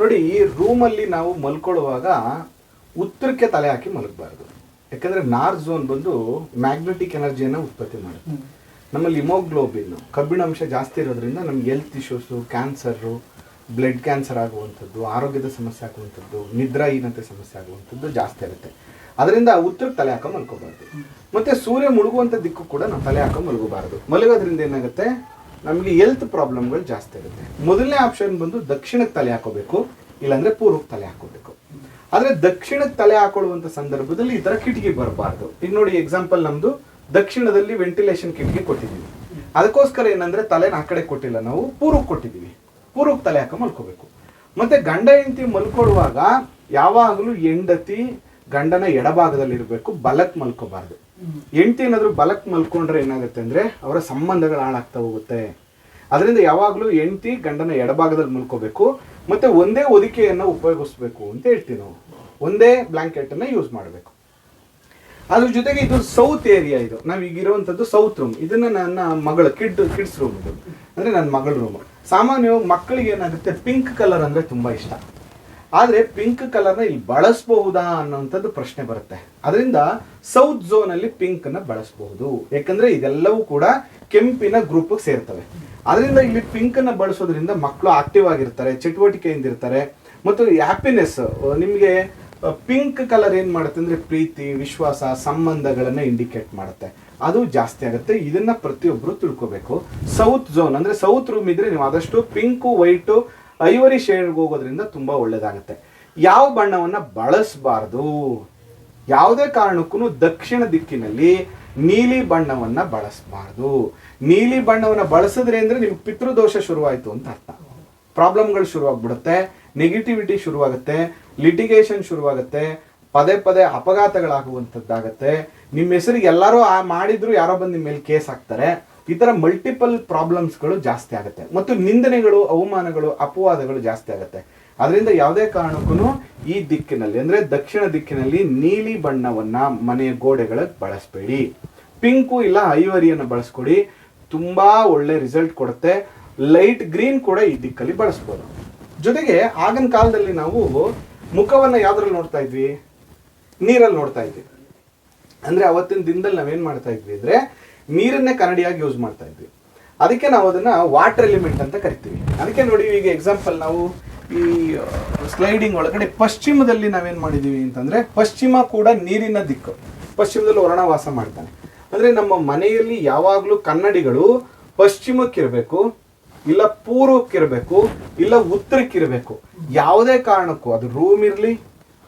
ನೋಡಿ ಈ ರೂಮಲ್ಲಿ ನಾವು ಮಲ್ಕೊಳ್ಳುವಾಗ ಉತ್ತರಕ್ಕೆ ತಲೆ ಹಾಕಿ ಮಲಗಬಾರ್ದು. ಯಾಕಂದ್ರೆ ನಾರ್ ಝೋನ್ ಬಂದು ಮ್ಯಾಗ್ನೆಟಿಕ್ ಎನರ್ಜಿಯನ್ನು ಉತ್ಪತ್ತಿ ಮಾಡುತ್ತೆ. ನಮ್ಮಲ್ಲಿ ಇಮೋಗ್ಲೋಬಿನ್ ಕಬ್ಬಿಣಾಂಶ ಜಾಸ್ತಿ ಇರೋದ್ರಿಂದ ನಮ್ಗೆ health issues cancer blood cancer ಆಗುವಂಥದ್ದು ಆರೋಗ್ಯದ ಸಮಸ್ಯೆ ಆಗುವಂಥದ್ದು ನಿದ್ರಾಹೀನತೆ ಸಮಸ್ಯೆ ಆಗುವಂಥದ್ದು ಜಾಸ್ತಿ ಇರುತ್ತೆ. ಅದರಿಂದ ಉತ್ತರಕ್ಕೆ ತಲೆ ಹಾಕೋ ಮಲ್ಕೋಬಾರ್ದು. ಮತ್ತೆ ಸೂರ್ಯ ಮುಳುಗುವಂಥ ದಿಕ್ಕು ಕೂಡ ನಾವು ತಲೆ ಹಾಕೋ ಮಲಗಬಾರ್ದು. ಮಲಗೋದ್ರಿಂದ ಏನಾಗುತ್ತೆ? ನಮಗೆ ಹೆಲ್ತ್ ಪ್ರಾಬ್ಲಮ್ಗಳು ಜಾಸ್ತಿ ಇರುತ್ತೆ. ಮೊದಲನೇ ಆಪ್ಷನ್ ಬಂದು ದಕ್ಷಿಣಕ್ಕೆ ತಲೆ ಹಾಕೋಬೇಕು, ಇಲ್ಲಾಂದ್ರೆ ಪೂರ್ವಕ್ಕೆ ತಲೆ ಹಾಕೋಬೇಕು ಆದರೆ ದಕ್ಷಿಣಕ್ಕೆ ತಲೆ ಹಾಕೊಳ್ಳುವಂತ ಸಂದರ್ಭದಲ್ಲಿ ಈ ತರ ಕಿಟಕಿ ಬರಬಾರ್ದು. ಈಗ ನೋಡಿ ಎಕ್ಸಾಂಪಲ್ ನಮ್ದು, ದಕ್ಷಿಣದಲ್ಲಿ ವೆಂಟಿಲೇಷನ್ ಕಿಟಕಿ ಕೊಟ್ಟಿದ್ದೀವಿ. ಅದಕ್ಕೋಸ್ಕರ ಏನಂದ್ರೆ ತಲೆನ ಆ ಕಡೆ ಕೊಟ್ಟಿಲ್ಲ ನಾವು, ಪೂರ್ವಕ್ಕೆ ಕೊಟ್ಟಿದ್ದೀವಿ. ಪೂರ್ವಕ್ಕೆ ತಲೆ ಹಾಕೋ ಮಲ್ಕೋಬೇಕು. ಮತ್ತೆ ಗಂಡ ಹೆಂಡತಿ ಮಲ್ಕೊಡುವಾಗ ಯಾವಾಗಲೂ ಹೆಂಡತಿ ಗಂಡನ ಎಡಭಾಗದಲ್ಲಿರಬೇಕು, ಬಲಕ್ಕೆ ಬಲಕ್ ಮಲ್ಕೋಬಾರ್ದು. ಹೆಂಡತಿ ಏನಾದರೂ ಬಲಕ್ಕೆ ಮಲ್ಕೊಂಡ್ರೆ ಏನಾಗುತ್ತೆ ಅಂದರೆ ಅವರ ಸಂಬಂಧಗಳು ಹಾಳಾಗ್ತಾ ಹೋಗುತ್ತೆ. ಅದರಿಂದ ಯಾವಾಗಲೂ ಹೆಂಡತಿ ಗಂಡನ ಎಡಭಾಗದಲ್ಲಿ ಮಲ್ಕೋಬೇಕು, ಮತ್ತು ಒಂದೇ ಹೊದಿಕೆಯನ್ನು ಉಪಯೋಗಿಸ್ಬೇಕು ಅಂತ ಹೇಳ್ತೀವಿ ನಾವು. ಒಂದೇ ಬ್ಲ್ಯಾಂಕೆಟನ್ನು ಯೂಸ್ ಮಾಡಬೇಕು. ಅದ್ರ ಜೊತೆಗೆ ಇದು ಸೌತ್ ಏರಿಯಾ ಇದು. ನಾವು ಈಗ ಇರುವಂತದ್ದು ಸೌತ್ ರೂಮ್. ಇದನ್ನ ನನ್ನ ಮಗಳ ಕಿಡ್, ಕಿಡ್ಸ್ ರೂಮ್ ಇದು. ಅಂದರೆ ನನ್ನ ಮಗಳ ರೂಮ್. ಸಾಮಾನ್ಯವಾಗಿ ಮಕ್ಕಳಿಗೆ ಏನಾಗುತ್ತೆ, ಪಿಂಕ್ ಕಲರ್ ಅಂದರೆ ತುಂಬ ಇಷ್ಟ. ಆದ್ರೆ ಪಿಂಕ್ ಕಲರ್ನ ಇಲ್ಲಿ ಬಳಸಬಹುದಾ ಅನ್ನೋಂಥದ್ದು ಪ್ರಶ್ನೆ ಬರುತ್ತೆ. ಅದರಿಂದ ಸೌತ್ ಝೋನ್ ಅಲ್ಲಿ ಪಿಂಕ್ ಅನ್ನ ಬಳಸಬಹುದು. ಯಾಕಂದ್ರೆ ಇದೆಲ್ಲವೂ ಕೂಡ ಕೆಂಪಿನ ಗ್ರೂಪ್ ಸೇರ್ತವೆ. ಅದರಿಂದ ಇಲ್ಲಿ ಪಿಂಕ್ ಅನ್ನ ಬಳಸೋದ್ರಿಂದ ಮಕ್ಕಳು ಆಕ್ಟಿವ್ ಆಗಿರ್ತಾರೆ, ಚಟುವಟಿಕೆಯಿಂದ ಇರ್ತಾರೆ. ಮತ್ತು ಹ್ಯಾಪಿನೆಸ್ ನಿಮಗೆ ಪಿಂಕ್ ಕಲರ್ ಏನು ಮಾಡುತ್ತೆ ಅಂದ್ರೆ ಪ್ರೀತಿ, ವಿಶ್ವಾಸ, ಸಂಬಂಧಗಳನ್ನು ಇಂಡಿಕೇಟ್ ಮಾಡುತ್ತೆ. ಅದು ಜಾಸ್ತಿ ಆಗುತ್ತೆ. ಇದನ್ನ ಪ್ರತಿಯೊಬ್ಬರು ತಿಳ್ಕೋಬೇಕು. ಸೌತ್ ಝೋನ್ ಅಂದ್ರೆ ಸೌತ್ ರೂಮ್ ಇದ್ರೆ ನೀವು ಆದಷ್ಟು ಪಿಂಕು ವೈಟು ಐವರಿ ಶೇಡ್ಗೆ ಹೋಗೋದ್ರಿಂದ ತುಂಬಾ ಒಳ್ಳೇದಾಗುತ್ತೆ. ಯಾವ ಬಣ್ಣವನ್ನ ಬಳಸಬಾರ್ದು? ಯಾವುದೇ ಕಾರಣಕ್ಕೂ ದಕ್ಷಿಣ ದಿಕ್ಕಿನಲ್ಲಿ ನೀಲಿ ಬಣ್ಣವನ್ನ ಬಳಸಬಾರ್ದು. ನೀಲಿ ಬಣ್ಣವನ್ನ ಬಳಸಿದ್ರೆ ಅಂದರೆ ನಿಮ್ಗೆ ಪಿತೃದೋಷ ಶುರುವಾಯ್ತು ಅಂತ ಅರ್ಥ. ಪ್ರಾಬ್ಲಮ್ಗಳು ಶುರುವಾಗ್ಬಿಡುತ್ತೆ ನೆಗೆಟಿವಿಟಿ ಶುರುವಾಗುತ್ತೆ ಲಿಟಿಗೇಷನ್ ಶುರುವಾಗುತ್ತೆ, ಪದೇ ಪದೇ ಅಪಘಾತಗಳಾಗುವಂಥದ್ದಾಗತ್ತೆ. ನಿಮ್ಮ ಹೆಸರಿಗೆ ಎಲ್ಲರೂ ಆ ಮಾಡಿದ್ರು, ಯಾರೋ ಬಂದು ನಿಮ್ಮ ಮೇಲೆ ಕೇಸ್ ಹಾಕ್ತಾರೆ. ಈ ತರ ಮಲ್ಟಿಪಲ್ ಪ್ರಾಬ್ಲಮ್ಸ್ಗಳು ಜಾಸ್ತಿ ಆಗುತ್ತೆ. ಮತ್ತು ನಿಂದನೆಗಳು, ಅವಮಾನಗಳು, ಅಪವಾದಗಳು ಜಾಸ್ತಿ ಆಗುತ್ತೆ. ಅದರಿಂದ ಯಾವುದೇ ಕಾರಣಕ್ಕೂ ಈ ದಿಕ್ಕಿನಲ್ಲಿ, ಅಂದ್ರೆ ದಕ್ಷಿಣ ದಿಕ್ಕಿನಲ್ಲಿ ನೀಲಿ ಬಣ್ಣವನ್ನ ಮನೆಯ ಗೋಡೆಗಳಿಗೆ ಬಳಸಬೇಡಿ. ಪಿಂಕು ಇಲ್ಲ ಐವರಿಯನ್ನು ಬಳಸ್ಕೊಡಿ. ತುಂಬಾ ಒಳ್ಳೆ ರಿಸಲ್ಟ್ ಕೊಡುತ್ತೆ. ಲೈಟ್ ಗ್ರೀನ್ ಕೂಡ ಈ ದಿಕ್ಕಲ್ಲಿ ಬಳಸ್ಬೋದು. ಜೊತೆಗೆ ಆಗಿನ ಕಾಲದಲ್ಲಿ ನಾವು ಮುಖವನ್ನ ಯಾವ್ದ್ರಲ್ಲಿ ನೋಡ್ತಾ ಇದ್ವಿ? ನೀರಲ್ಲಿ ನೋಡ್ತಾ ಇದ್ವಿ. ಅಂದ್ರೆ ಅವತ್ತಿನ ದಿನದಲ್ಲಿ ನಾವೇನು ಮಾಡ್ತಾ ಇದ್ವಿ ಅಂದ್ರೆ ನೀರನ್ನೇ ಕನ್ನಡಿಯಾಗಿ ಯೂಸ್ ಮಾಡ್ತಾ ಇದ್ವಿ. ಅದಕ್ಕೆ ನಾವು ಅದನ್ನ ವಾಟರ್ ಎಲಿಮೆಂಟ್ ಅಂತ ಕರಿತೀವಿ. ಅದಕ್ಕೆ ನೋಡಿ ಈಗ ಎಕ್ಸಾಂಪಲ್ ನಾವು ಈ ಸ್ಲೈಡಿಂಗ್ ಒಳಗಡೆ ಪಶ್ಚಿಮದಲ್ಲಿ ನಾವೇನು ಮಾಡಿದೀವಿ ಅಂತಂದ್ರೆ ಪಶ್ಚಿಮ ಕೂಡ ನೀರಿನ ದಿಕ್ಕು. ಪಶ್ಚಿಮದಲ್ಲಿ ವರ್ಣವಾಸ ಮಾಡ್ತಾನೆ. ಅಂದ್ರೆ ನಮ್ಮ ಮನೆಯಲ್ಲಿ ಯಾವಾಗಲೂ ಕನ್ನಡಿಗಳು ಪಶ್ಚಿಮಕ್ಕಿರಬೇಕು, ಇಲ್ಲ ಪೂರ್ವಕ್ಕಿರಬೇಕು, ಇಲ್ಲ ಉತ್ತರಕ್ಕಿರಬೇಕು. ಯಾವುದೇ ಕಾರಣಕ್ಕೂ ಅದು ರೂಮ್ ಇರಲಿ,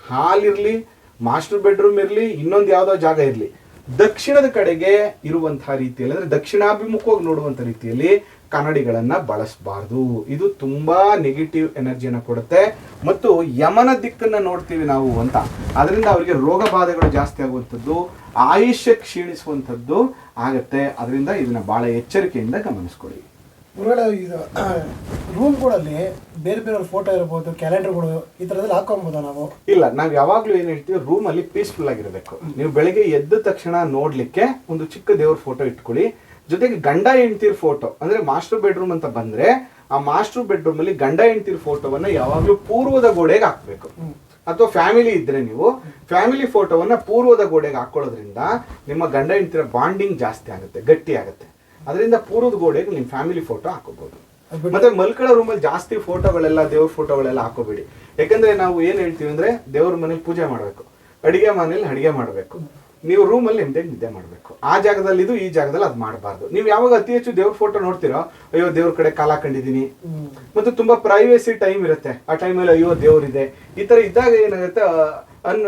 ಹಾಲ್ ಇರಲಿ ಮಾಸ್ಟರ್ ಬೆಡ್ರೂಮ್ ಇರಲಿ, ಇನ್ನೊಂದು ಯಾವುದೋ ಜಾಗ ಇರಲಿ. ದಕ್ಷಿಣದ ಕಡೆಗೆ ಇರುವಂತಹ ರೀತಿಯಲ್ಲಿ, ಅಂದ್ರೆ ದಕ್ಷಿಣಾಭಿಮುಖವಾಗಿ ನೋಡುವಂತ ರೀತಿಯಲ್ಲಿ ಕನ್ನಡಿಗಳನ್ನು ಬಳಸಬಾರ್ದು. ಇದು ತುಂಬಾ ನೆಗೆಟಿವ್ ಎನರ್ಜಿಯನ್ನು ಕೊಡುತ್ತೆ. ಮತ್ತು ಯಮನ ದಿಕ್ಕನ್ನ ನೋಡ್ತೀವಿ ನಾವು ಅಂತ. ಅದರಿಂದ ಅವರಿಗೆ ರೋಗ ಬಾಧೆಗಳು ಜಾಸ್ತಿ ಆಗುವಂಥದ್ದು, ಆಯುಷ್ಯ ಕ್ಷೀಣಿಸುವಂಥದ್ದು ಆಗುತ್ತೆ. ಅದರಿಂದ ಇದನ್ನ ಬಹಳ ಎಚ್ಚರಿಕೆಯಿಂದ ಗಮನಿಸ್ಕೊಳ್ಳಿ. ಗುರುಗಳೇ ಇದು ರೂಮ್ಗಳಲ್ಲಿ ಬೇರೆ ಬೇರೆ ಫೋಟೋ ಇರ್ಬೋದು ಕ್ಯಾಲೆಂಡರ್ಗಳು ಈ ಥರದಲ್ಲಿ ಹಾಕೊಬೋದ ನಾವು? ಇಲ್ಲ ನಾವು ಯಾವಾಗಲೂ ಏನು ಹೇಳ್ತೀವಿ ರೂಮ್ ಅಲ್ಲಿ ಪೀಸ್ಫುಲ್ ಆಗಿರಬೇಕು. ನೀವು ಬೆಳಿಗ್ಗೆ ಎದ್ದ ತಕ್ಷಣ ನೋಡಲಿಕ್ಕೆ ಒಂದು ಚಿಕ್ಕ ದೇವ್ರ ಫೋಟೋ ಇಟ್ಕೊಳ್ಳಿ. ಜೊತೆಗೆ ಗಂಡ ಹೆಂಡ್ತಿರ್ ಫೋಟೋ ಅಂದ್ರೆ ಮಾಸ್ಟರ್ ಬೆಡ್ರೂಮ್ ಅಂತ ಬಂದ್ರೆ ಆ ಮಾಸ್ಟರ್ ಬೆಡ್ರೂಮ್ ಅಲ್ಲಿ ಗಂಡ ಹೆಂಡ್ತಿರ್ ಫೋಟೋವನ್ನ ಯಾವಾಗ್ಲೂ ಪೂರ್ವದ ಗೋಡೆಗೆ ಹಾಕ್ಬೇಕು. ಅಥವಾ ಫ್ಯಾಮಿಲಿ ಇದ್ರೆ ನೀವು ಫ್ಯಾಮಿಲಿ ಫೋಟೋವನ್ನ ಪೂರ್ವದ ಗೋಡೆಗೆ ಹಾಕೊಳ್ಳೋದ್ರಿಂದ ನಿಮ್ಮ ಗಂಡ ಹೆಂಡ್ತಿರ ಬಾಂಡಿಂಗ್ ಜಾಸ್ತಿ ಆಗುತ್ತೆ ಗಟ್ಟಿ ಆಗುತ್ತೆ. ಅದರಿಂದ ಪೂರ್ವದ ಗೋಡೆಗೆ ನಿಮ್ಮ ಫ್ಯಾಮಿಲಿ ಫೋಟೋ ಹಾಕೋಬಹುದು ಮತ್ತೆ ಮಲ್ಕೊಳ್ಳೋ ರೂಮಲ್ಲಿ ಜಾಸ್ತಿ ಫೋಟೋಗಳೆಲ್ಲ ದೇವ್ರ ಫೋಟೋಗಳೆಲ್ಲ ಹಾಕೋಬೇಡಿ. ಯಾಕಂದ್ರೆ ನಾವು ಏನ್ ಹೇಳ್ತೀವಿ ಅಂದ್ರೆ ದೇವ್ರ ಮನೇಲಿ ಪೂಜೆ ಮಾಡಬೇಕು. ಅಡಿಗೆ ಮನೇಲಿ ಅಡಿಗೆ ಮಾಡಬೇಕು. ನೀವು ರೂಮಲ್ಲಿ ನಿಮ್ದೇ ನಿದ್ದೆ ಮಾಡಬೇಕು. ಆ ಜಾಗದಲ್ಲಿ ಇದು ಈ ಜಾಗದಲ್ಲಿ ಅದು ಮಾಡಬಾರ್ದು. ನೀವು ಯಾವಾಗ ಅತಿ ಹೆಚ್ಚು ದೇವ್ರ ಫೋಟೋ ನೋಡ್ತೀರೋ ಅಯ್ಯೋ ದೇವ್ರ ಕಡೆ ಕಾಲ ಕಂಡಿದ್ದೀನಿ. ಮತ್ತು ತುಂಬಾ ಪ್ರೈವೇಸಿ ಟೈಮ್ ಇರುತ್ತೆ. ಆ ಟೈಮಲ್ಲಿ ಅಯ್ಯೋ ದೇವ್ರಿದೆ. ಈ ತರ ಇದ್ದಾಗ ಏನಾಗುತ್ತೆ ಅನ್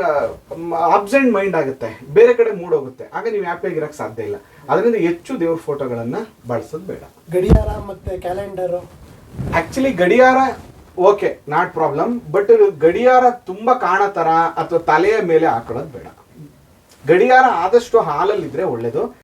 ಅಬ್ಸೆಂಟ್ ಮೈಂಡ್ ಆಗುತ್ತೆ. ಬೇರೆ ಕಡೆ ಮೂಡ್ ಹೋಗುತ್ತೆ ಆಗ ನೀವು ಹ್ಯಾಪಿಯಾಗಿ ಇರಕ್ಕೆ ಸಾಧ್ಯ ಇಲ್ಲ. ಅದರಿಂದ ಹೆಚ್ಚು ದೇವ್ರ ಫೋಟೋಗಳನ್ನು ಬಳಸೋದು ಬೇಡ. ಗಡಿಯಾರ ಮತ್ತೆ ಕ್ಯಾಲೆಂಡರು ಆ್ಯಕ್ಚುಲಿ ಗಡಿಯಾರ ಓಕೆ ನಾಟ್ ಪ್ರಾಬ್ಲಮ್ ಬಟ್ ಗಡಿಯಾರ ತುಂಬಾ ಕಾಣೋ ತರ ಅಥವಾ ತಲೆಯ ಮೇಲೆ ಹಾಕೊಳ್ಳೋದು ಬೇಡ. ಗಡಿಯಾರ ಆದಷ್ಟು ಹಾಲಲ್ಲಿದ್ದರೆ ಒಳ್ಳೇದು.